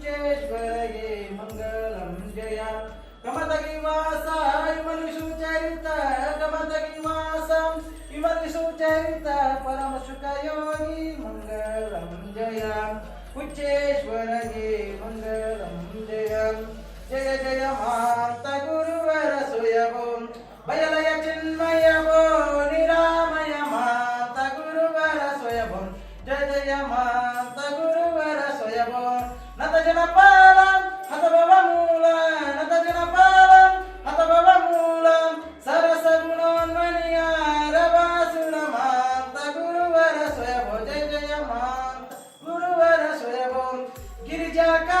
కుంచేశ్వరయే మంగళం జయ. కమతకి వాసాయ మనుషు చరిత కమతకి వాసం. విమర్శు చరిత పరమ సుఖయోగి మంగళం జయ. కుంచేశ్వరయే మంగళం జయ. జయ జయ మాత గురువర సుయవో బయలయ చిన్మయవో నిరామయ మాత గురువర సుయభం. జయ జయ మాత గురువర సుయభం. హతజనపాలం హతభవమూలం హతజనపాలం హతభవమూలం సరసగుణోన్మణియారవాసురమాంత గురువర స్వయభో జయ జయ మాంత గురువర స్వయభో గిరిజాకా